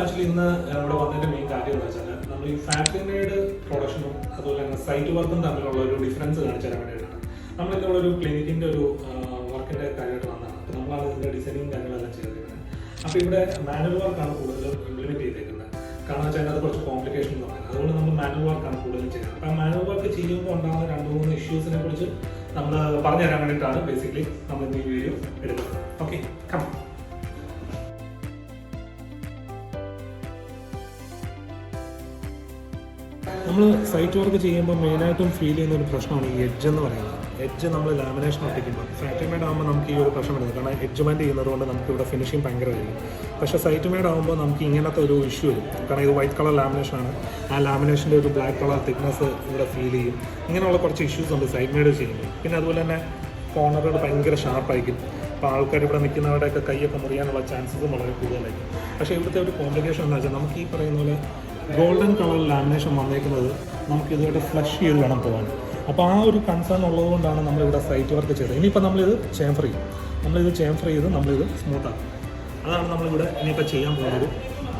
Actually ഇന്ന് ഇവിടെ വന്നതിന്റെ മെയിൻ കാര്യം എന്ന് വെച്ചാൽ നമ്മൾ ഈ ഫാക്ടറി മെയ്ഡ് പ്രൊഡക്ഷനും അതുപോലെ തന്നെ സൈറ്റ് വർക്കും തമ്മിലുള്ള ഒരു ഡിഫറൻസ് കാണിച്ചു തരാൻ വേണ്ടിയിട്ടാണ്. നമ്മൾ ഇന്നിവിടെ ഒരു ക്ലിനിക്കിന്റെ ഒരു വർക്കിന്റെ കാര്യമായിട്ട് വന്നതാണ്. അപ്പോൾ നമ്മളാണ് ഇതിന്റെ ഡിസൈനിങ് കാര്യങ്ങളെല്ലാം ചെയ്തിരിക്കുന്നത് അപ്പോൾ ഇവിടെ മാനുവൽ വർക്കാണ് കൂടുതലും ഇംപ്ലിമെന്റ് ചെയ്തേക്കുന്നത്. കാരണം വെച്ചാൽ അതിനകത്ത് കുറച്ച് കോംപ്ലിക്കേഷൻ പറയുന്നത് അതുകൊണ്ട് നമ്മൾ മാനുവൽ വർക്കാണ് കൂടുതലും ചെയ്യുന്നത്. അപ്പോൾ മാനുവൽ വർക്ക് ചെയ്യുമ്പോൾ ഉണ്ടാകുന്ന രണ്ട് മൂന്ന് ഇഷ്യൂസിനെ കുറിച്ച് നമ്മൾ പറഞ്ഞു തരാൻ വേണ്ടിയിട്ടാണ് ബേസിക്കലി നമ്മൾ ഈ നമ്മൾ സൈറ്റ് വർക്ക് ചെയ്യുമ്പോൾ മെയിനായിട്ടും ഫീൽ ചെയ്യുന്ന ഒരു പ്രശ്നമാണ് ഈ എഡ്ജ് എന്ന് പറയുന്നത്. എഡ്ജ് നമ്മൾ ലാമിനേഷൻ ഒട്ടിക്കുമ്പോൾ ഫാക്ടറി മേഡ് ആകുമ്പോൾ നമുക്ക് ഈ ഒരു പ്രശ്നം വരുന്നത്. കാരണം എഡ്ജ് മെന്റ് ചെയ്യുന്നത് കൊണ്ട് നമുക്ക് ഇവിടെ ഫിനിഷിംഗ് വരും. പക്ഷേ സൈറ്റ് മേഡ് ആകുമ്പോൾ നമുക്ക് ഇങ്ങനത്തെ ഒരു ഇഷ്യൂ വരും. കാരണം ഇത് വൈറ്റ് കളർ ലാമിനേഷൻ ആണ്. ആ ലാമിനേഷന്റെ ഒരു ബ്ലാക്ക് കളർ തിക്നെസ് ഇവിടെ ഫീൽ ചെയ്യും. ഇങ്ങനെയുള്ള കുറച്ച് ഇഷ്യൂസ് ഉണ്ട് സൈറ്റ് മേഡ് ചെയ്യുമ്പോൾ. പിന്നെ അതുപോലെ തന്നെ കോർണറുകൾ ഭയങ്കര ഷാർപ്പായിരിക്കും അപ്പോൾ ആൾക്കാർ ഇവിടെ നിൽക്കുന്നവരുടെയൊക്കെ കൈയൊക്കെ മുറിയാനുള്ള ചാൻസസും വളരെ കൂടുതലായിരിക്കും. പക്ഷേ ഇവിടുത്തെ ഒരു കോംപ്ലിക്കേഷൻ എന്താ വെച്ചാൽ നമുക്ക് ഈ പറയുന്ന പോലെ ഗോൾഡൻ കളർ ലാമിനേഷൻ വന്നേക്കുന്നത് നമുക്ക് ഇതുമായിട്ട് ഫ്ലഷ് ചെയ്ത് വേണം പോകാൻ അപ്പോൾ ആ ഒരു കൺസേൺ ഉള്ളതുകൊണ്ടാണ് നമ്മളിവിടെ സൈറ്റ് വർക്ക് ചെയ്തത്. ഇനിയിപ്പോൾ നമ്മളിത് ചേംഫർ ചെയ്യും. നമ്മളിത് ചേംഫർ ചെയ്ത് നമ്മളിത് സ്മൂത്ത് ആക്കും. അതാണ് നമ്മളിവിടെ ഇനിയിപ്പോൾ ചെയ്യാൻ പോകുന്നൊരു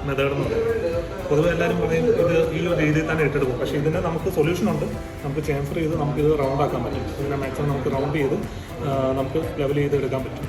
മെത്തേഡ് എന്ന് പറയുന്നത്. പൊതുവെ എല്ലാവരും പറയും ഇത് ഈ ഒരു രീതിയിൽ തന്നെ ഇട്ടെടുക്കും പക്ഷേ ഇതിന് നമുക്ക് സൊല്യൂഷൻ ഉണ്ട്. നമുക്ക് ചേംഫർ ചെയ്ത് നമുക്കിത് റൗണ്ട് ആക്കാൻ പറ്റും. ഇതിനെ മാക്സിമം നമുക്ക് റൗണ്ട് ചെയ്ത് നമുക്ക് ലെവൽ ചെയ്ത് എടുക്കാൻ പറ്റും.